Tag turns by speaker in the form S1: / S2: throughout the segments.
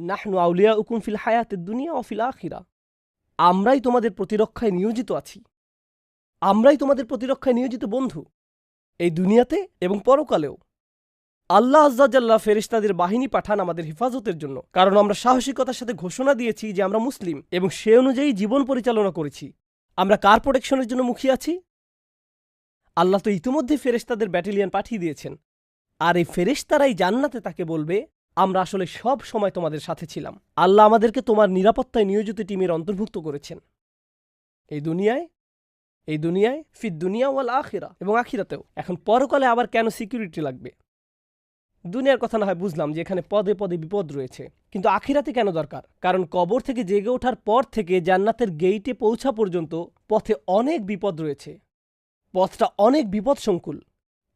S1: নাহনু আউলিয়া উকুম ফিল হায়াতের দুনিয়া অফিল আখিরা। আমরাই তোমাদের প্রতিরক্ষায় নিয়োজিত আছি। আমরাই তোমাদের প্রতিরক্ষায় নিয়োজিত বন্ধু। এই দুনিয়াতে এবং পরকালেও। আল্লাহ আজ্জাজাল্লাহ ফেরিস্তাদের বাহিনী পাঠান আমাদের হেফাজতের জন্য। কারণ আমরা সাহসিকতার সাথে ঘোষণা দিয়েছি যে আমরা মুসলিম এবং সে অনুযায়ী জীবন পরিচালনা করেছি। আমরা কার প্রোটেকশনের জন্য মুখিয়ে আছি? আল্লাহ তো ইতিমধ্যে ফেরেশতাদের ব্যাটালিয়ন পাঠিয়ে দিয়েছেন। আর এই ফেরেশতারাই জান্নাতে তাকে বলবে আমরা আসলে সব সময় তোমাদের সাথে ছিলাম। আল্লাহ আমাদেরকে তোমার নিরাপত্তায় নিয়োজিত টিমের অন্তর্ভুক্ত করেছেন। এই দুনিয়ায় এই দুনিয়ায় ফির দুনিয়া ওয়াল আখিরা, এবং আখিরাতেও। এখন পরকালে আবার কেন সিকিউরিটি লাগবে? দুনিয়ার কথা না হয় বুঝলাম যে এখানে পদে পদে বিপদ রয়েছে। কিন্তু আখিরাতে কেন দরকার? কারণ কবর থেকে জেগে ওঠার পর থেকে জান্নাতের গেইটে পৌঁছা পর্যন্ত পথে অনেক বিপদ রয়েছে। পথটা অনেক বিপদ সংকুল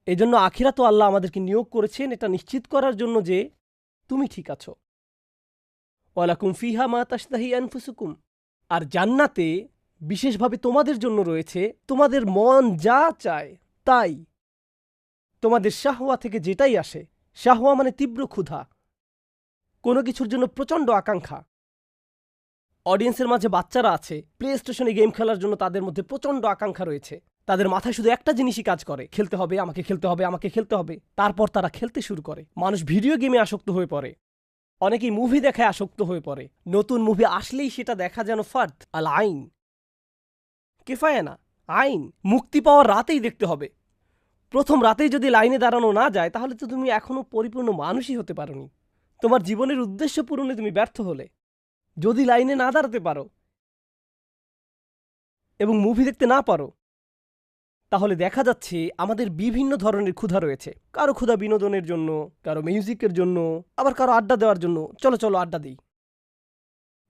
S1: এজন্য আখিরাত আল্লাহ আমাদেরকে নিয়োগ করেছেন এটা নিশ্চিত করার জন্য যে তুমি ঠিক আছো। ওয়ালাকুম ফিহা মা তাস্তাহি আনফুসুকুম। আর জান্নাতে বিশেষভাবে তোমাদের জন্য রয়েছে তোমাদের মন যা চায় তাই। তোমাদের শাহওয়া থেকে যেটাই আসে, শাহওয়া মানে তীব্র ক্ষুধা। কোনো কিছুর জন্য প্রচণ্ড আকাঙ্ক্ষা। অডিয়েন্সের মাঝে বাচ্চারা আছে, প্লে স্টেশনে গেম খেলার জন্য তাদের মধ্যে প্রচণ্ড আকাঙ্ক্ষা রয়েছে। তাদের মাথায় শুধু একটা জিনিসই কাজ করে, খেলতে হবে, আমাকে খেলতে হবে, আমাকে খেলতে হবে। তারপর তারা খেলতে শুরু করে। মানুষ ভিডিও গেমে আসক্ত হয়ে পড়ে। অনেকেই মুভি দেখায় আসক্ত হয়ে পড়ে। নতুন মুভি আসলেই সেটা দেখা যেন ফার্দ আল আইন। কেফায় না? আইন। মুক্তি পাওয়ার রাতেই দেখতে হবে। প্রথম রাতেই যদি লাইনে দাঁড়ানো না যায়, তাহলে তো তুমি এখনও পরিপূর্ণ মানুষই হতে পারোনি। তোমার জীবনের উদ্দেশ্য পূরণে তুমি ব্যর্থ হলে। যদি লাইনে না দাঁড়াতে পারো এবং মুভি দেখতে না পারো তাহলে দেখা যাচ্ছে আমাদের বিভিন্ন ধরনের ক্ষুধা রয়েছে। কারও ক্ষুধা বিনোদনের জন্য, কারও মিউজিকের জন্য, আবার কারও আড্ডা দেওয়ার জন্য। চলো চলো, আড্ডা দিই।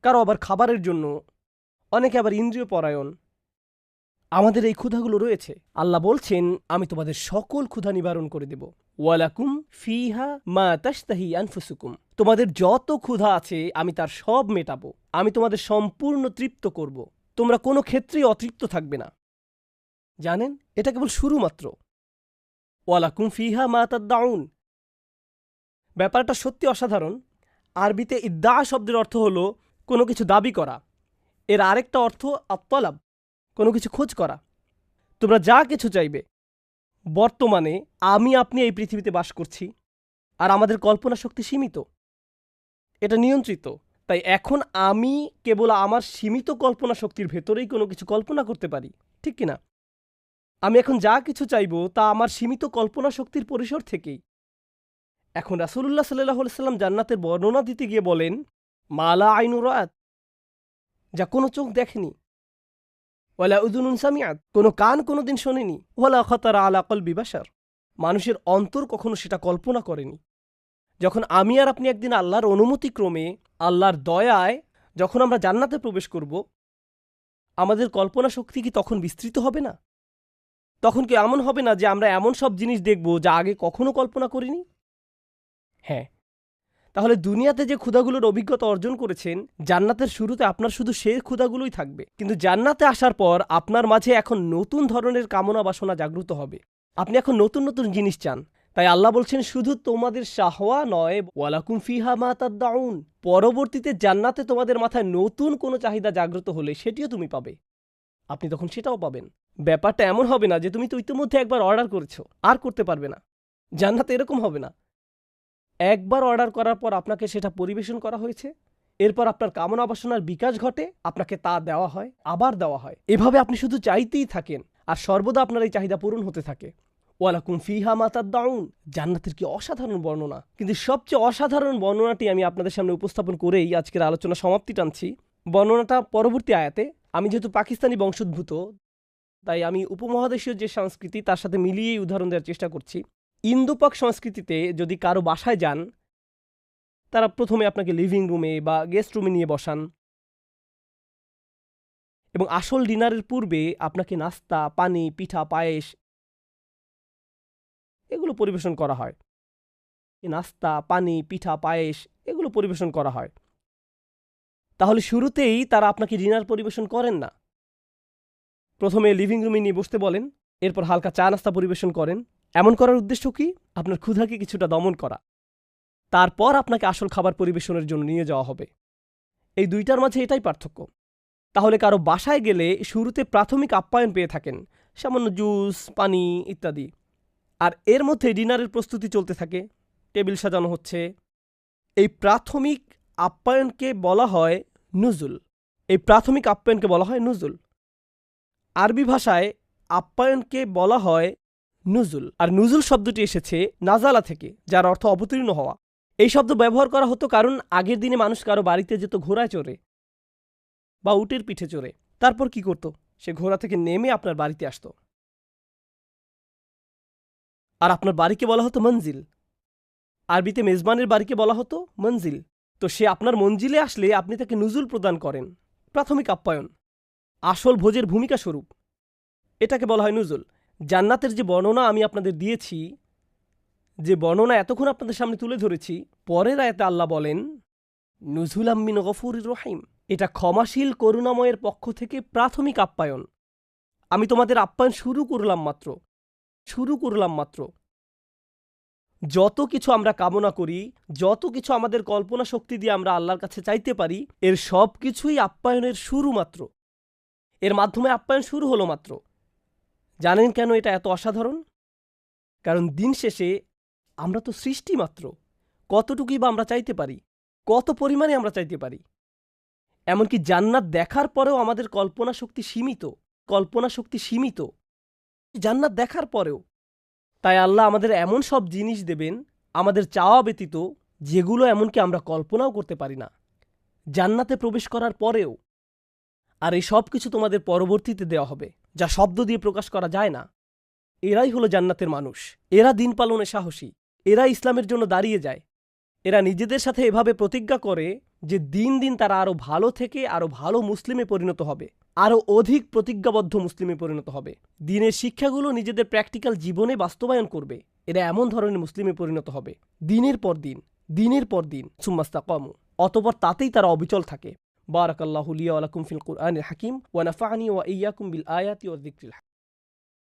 S1: কারও আবার খাবারের জন্য। অনেকে আবার ইন্দ্রিয় পরায়ণ। আমাদের এই ক্ষুধাগুলো রয়েছে। আল্লাহ বলছেন, আমি তোমাদের সকল ক্ষুধা নিবারণ করে দেব। ওয়ালাকুম ফিহা মা তাস্তাহি আনফুসুকুম। তোমাদের যত ক্ষুধা আছে, আমি তার সব মেটাবো। আমি তোমাদের সম্পূর্ণ তৃপ্ত করব। তোমরা কোনো ক্ষেত্রেই অতৃপ্ত থাকবে না। জানেন, এটা কেবল শুরু মাত্র ওয়ালাকুম ফিহা মা তাদ্দাউন। ব্যাপারটা সত্যি অসাধারণ। আরবিতে ইদ্দা শব্দের অর্থ হল কোনো কিছু দাবি করা। এর আরেকটা অর্থ আত্মলাভ কোনো কিছু খোঁজ করা। তোমরা যা কিছু চাইবে। বর্তমানে আমি আপনি এই পৃথিবীতে বাস করছি আর আমাদের কল্পনা শক্তি সীমিত। এটা নিয়ন্ত্রিত। তাই এখন আমি কেবল আমার সীমিত কল্পনা শক্তির ভেতরেই কোনো কিছু কল্পনা করতে পারি। ঠিক কিনা? আমি এখন যা কিছু চাইব তা আমার সীমিত কল্পনা শক্তির পরিসর থেকেই। এখন রাসুল্লাহ সাল্লাহ সাল্লাম জান্নাতের বর্ণনা দিতে গিয়ে বলেন, মালা আইনুরাত যা কোনো চোখ দেখেনি। ওয়ালা উদুনুন সামিয়াত কোনো কান কোনোদিন শোনেনি। ওয়ালা খতারা আলা কলবি বাসার মানুষের অন্তর কখনো সেটা কল্পনা করেনি। যখন আমি আর আপনি একদিন আল্লাহর অনুমতিক্রমে, আল্লাহর দয়ায় যখন আমরা জান্নাতে প্রবেশ করব, আমাদের কল্পনা শক্তি কি তখন বিস্তৃত হবে না? তখন কি এমন হবে না যে আমরা এমন সব জিনিস দেখব যা আগে কখনো কল্পনা করিনি? হ্যাঁ। তাহলে দুনিয়াতে যে ক্ষুধাগুলোর অভিজ্ঞতা অর্জন করেছেন, জান্নাতের শুরুতে আপনার শুধু সে ক্ষুধাগুলোই থাকবে। কিন্তু জান্নাতে আসার পর আপনার মাঝে এখন নতুন ধরনের কামনা বাসনা জাগ্রত হবে। আপনি এখন নতুন নতুন জিনিস চান। তাই আল্লাহ বলছেন, শুধু তোমাদের শাহওয়া নয়, ওয়ালাকুম ফিহা মা দাউন পরবর্তীতে জান্নাতে তোমাদের মাথায় নতুন কোনো চাহিদা জাগ্রত হলে সেটিও তুমি পাবে। আপনি তখন সেটাও পাবেন। ব্যাপারটা এমন হবে না যে তুমি তো ইতিমধ্যে একবার অর্ডার করেছ, আর করতে পারবে না। জান্নাতে এরকম হবে না। একবার অর্ডার করার পর আপনাকে সেটা পরিবেশন করা হয়েছে, এরপর আপনার কামনা বাসনার বিকাশ ঘটে, আপনাকে তা দেওয়া হয়, আবার দেওয়া হয়। এভাবে আপনি শুধু চাইতেই থাকেন, আর সর্বদা আপনার এই চাহিদা পূরণ হতে থাকে। ওয়ালাকুম ফিহা মাতার দাউন জান্নাতের কি অসাধারণ বর্ণনা। কিন্তু সবচেয়ে অসাধারণ বর্ণনাটি আমি আপনাদের সামনে উপস্থাপন করেই আজকের আলোচনা সমাপ্তি টানছি। বর্ণনাটা পরবর্তী আয়াতে, আমি যেহেতু পাকিস্তানি বংশোদ্ভূত তাই আমি উপমহাদেশীয় যে সংস্কৃতি, তার সাথে মিলিয়েই উদাহরণ দেওয়ার চেষ্টা করছি। ইন্দোপাক সংস্কৃতিতে যদি কারও বাসায় যান, তারা প্রথমে আপনাকে লিভিং রুমে বা গেস্ট রুমে নিয়ে বসান। এবং আসল ডিনারের পূর্বে আপনাকে নাস্তা, পানি, পিঠা, পায়েস এগুলো পরিবেশন করা হয়। নাস্তা, পানি, পিঠা, পায়েস এগুলো পরিবেশন করা হয়। তাহলে শুরুতেই তারা আপনাকে ডিনার পরিবেশন করেন না। প্রথমে লিভিং রুমে নিয়ে বসতে বলেন, এরপর হালকা চা নাস্তা পরিবেশন করেন। এমন করার উদ্দেশ্য কি? আপনার ক্ষুধাকে কিছুটা দমন করা। তারপর আপনাকে আসল খাবার পরিবেশনের জন্য নিয়ে যাওয়া হবে। এই দুইটার মাঝে এটাই পার্থক্য। তাহলে কারও বাসায় গেলে শুরুতে প্রাথমিক আপ্যায়ন পেয়ে থাকেন, সামান্য জুস, পানি ইত্যাদি। আর এর মধ্যে ডিনারের প্রস্তুতি চলতে থাকে, টেবিল সাজানো হচ্ছে। এই প্রাথমিক আপ্যায়নকে বলা হয় নুজুল। এই প্রাথমিক আপ্যায়নকে বলা হয় নুজুল। আরবি ভাষায় আপ্যায়নকে বলা হয় নুজুল। আর নুজুল শব্দটি এসেছে নাজালা থেকে, যার অর্থ অবতীর্ণ হওয়া। এই শব্দ ব্যবহার করা হতো কারণ আগের দিনে মানুষ কারও বাড়িতে যেত ঘোড়ায় চড়ে বা উটের পিঠে চড়ে। তারপর কি করত? সে ঘোড়া থেকে নেমে আপনার বাড়িতে আসত। আর আপনার বাড়িকে বলা হতো মঞ্জিল। আরবিতে মেজবানের বাড়িকে বলা হতো মঞ্জিল। তো সে আপনার মঞ্জিলে আসলে আপনি তাকে নুজুল প্রদান করেন। প্রাথমিক আপ্যায়ন। আসল ভোজের ভূমিকা স্বরূপ। এটাকে বলা হয় নুজুল। জান্নাতের যে বর্ণনা আমি আপনাদের দিয়েছি, যে বর্ণনা এতক্ষণ আপনাদের সামনে তুলে ধরেছি, পরের আয়াতে আল্লাহ বলেন নুজুল আম্মিন গফুর রহিম। এটা ক্ষমাশীল, করুণাময়ের পক্ষ থেকে প্রাথমিক আপ্যায়ন। আমি তোমাদের আপ্যায়ন শুরু করলাম মাত্র, শুরু করলাম মাত্র। যত কিছু আমরা কামনা করি, যত কিছু আমাদের কল্পনা শক্তি দিয়ে আমরা আল্লাহর কাছে চাইতে পারি, এর সব কিছুই আপ্যায়নের শুরু মাত্র। এর মাধ্যমে আপ্যায়ন শুরু হলো মাত্র। জানেন কেন এটা এত অসাধারণ? কারণ দিন শেষে আমরা তো সৃষ্টি মাত্র। কতটুকুই বা আমরা চাইতে পারি? কত পরিমাণে আমরা চাইতে পারি? এমনকি জান্নাত দেখার পরেও আমাদের কল্পনা শক্তি সীমিত, কল্পনা শক্তি সীমিত। জান্নাত দেখার পরেও। তাই আল্লাহ আমাদের এমন সব জিনিস দেবেন, আমাদের চাওয়া ব্যতীত যেগুলো এমনকি আমরা কল্পনাও করতে পারি না। জান্নাতে প্রবেশ করার পরেও আর এই সব কিছু তোমাদের পরবর্তীতে দেওয়া হবে, যা শব্দ দিয়ে প্রকাশ করা যায় না। এরাই হলো জান্নাতের মানুষ। এরা দিন পালনে সাহসী। এরা ইসলামের জন্য দাঁড়িয়ে যায়। এরা নিজেদের সাথে এভাবে প্রতিজ্ঞা করে যে দিন দিন তারা আরও ভালো থেকে আরও ভালো মুসলিমে পরিণত হবে। আরও অধিক প্রতিজ্ঞাবদ্ধ মুসলিমে পরিণত হবে। দিনের শিক্ষাগুলো নিজেদের প্র্যাকটিক্যাল জীবনে বাস্তবায়ন করবে। এরা এমন ধরনের মুসলিমে পরিণত হবে। দিনের পর দিন, দিনের পর দিন সুম্মাস্তা কম অতপর তাতেই তারা অবিচল থাকে। بارك الله لي ولكم في القرآن الحكيم ونفعني وإياكم بالآيات والذكر الحكيم.